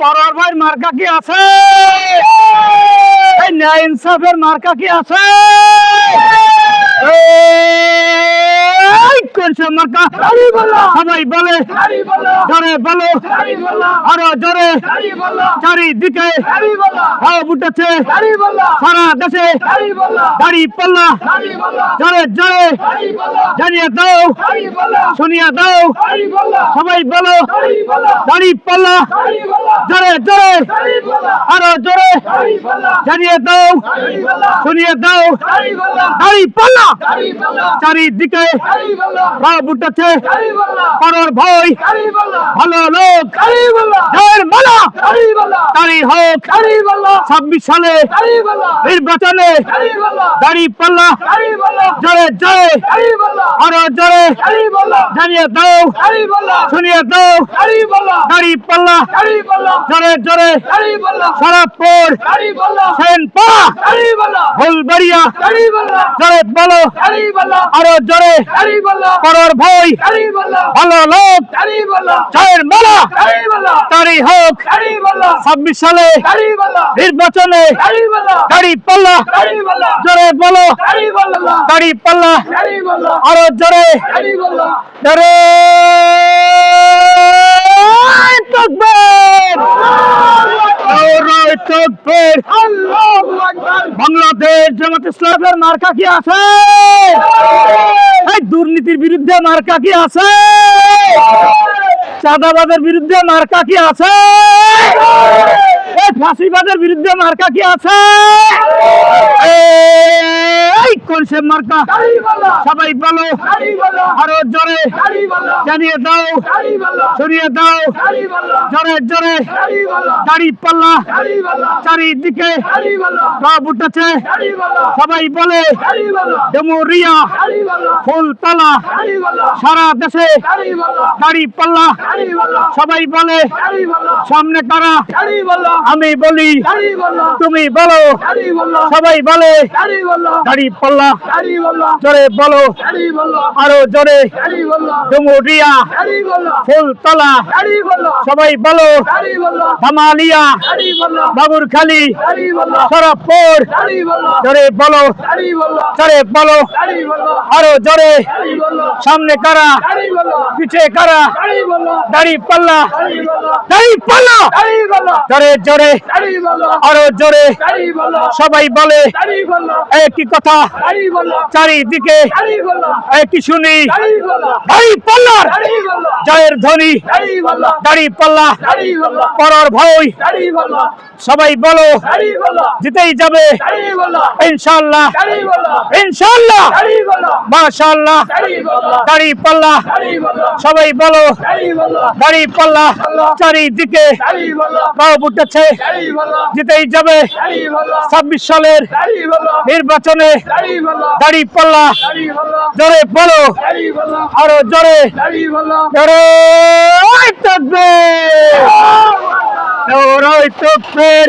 পরার ভাই মার্কা কি আছে? ন্যায় ইনসাফের মার্কা কি আছে? মার্কা সবাই বলে জোরে বলো আরও জোরে চারিদিকে হাওয়া উঠেছে সারা দেশে দাড়ি পাল্লা জোরে জোরে জানিয়ে দাও শুনিয়ে দাও সবাই বলো দাড়ি পাল্লা জোরে জোরে আরও জোরে জানিয়ে দাও শুনিয়ে দাও দাড়ি পাল্লা চারিদিকে হাওয়া উঠেছে। পরার ভয়। ভালো লোক। জয়ের মালা। তারি হোক। ছাব্বিশ সালে নির্বাচনে দাড়ি পাল্লা। জোরে জোরে। আরও জোরে। জানিয়ে দাও। শুনিয়ে দাও। দাড়ি পাল্লা। জোরে জোরে। সারাপুর। সেনপা। ফুলবাড়িয়া জোরে বলো। আরও জোরে। পরার ভয় ভালো লোক চায়ের মালা তারি হোক ছাব্বিশ সালে নির্বাচনে দাড়ি পাল্লা জোরে বলো দাড়ি পাল্লা আরও জোরে জোরে নারায়ে বাংলাদেশ জামাত ইসলামের মার্কা কি আছে? এই দুর্নীতির বিরুদ্ধে মার্কা কি আছে? চাঁদাবাদের বিরুদ্ধে মার্কা কি আছে? এই ফাঁসিবাদের বিরুদ্ধে মার্কা কি আছে? এই কোনসে মার্কা সবাই বলো আরও জোরে জানিয়ে দাও সরিয়ে দাও জোরে জোরে দাড়ি পাল্লা চারিদিকে সব উঠেছে সবাই বলে ডেমোরিয়া ফুলতলা সারা দেশে দাড়ি পাল্লা সবাই বলে সামনে তারা আমি বলি তুমি বলো সবাই বলে দাড়ি পাল্লা জোরে বলো। আরও জোরে। ডুমুরিয়া। ফুলতলা। সবাই বলো। ধামালিয়া বাবুরখালী। সরবপুর। জোরে বলো। জোরে বলো। আরও জোরে। সামনে কারা? পিছে কারা? দাড়ি পাল্লা দাড়ি পাল্লা জোরে জোরে আরও জোরে সবাই বলে একই কথা চারিদিকে একই শুনি দাড়ি পাল্লার জয়ের ধ্বনি দাড়ি পাল্লা পরার ভয় সবাই বলো জিতেই যাবে ইনশাল্লাহ ইনশাল্লাহ মাশাল্লাহ দাড়ি পাল্লা সবাই বলো দাড়ি পাল্লা চারিদিকে সব উঠেছে জিতেই যাবে। ছাব্বিশ সালের নির্বাচনে দাড়ি পাল্লা। জোরে বলো। আরও জোরে। জোরে ওই! নারায়ে তকবীর!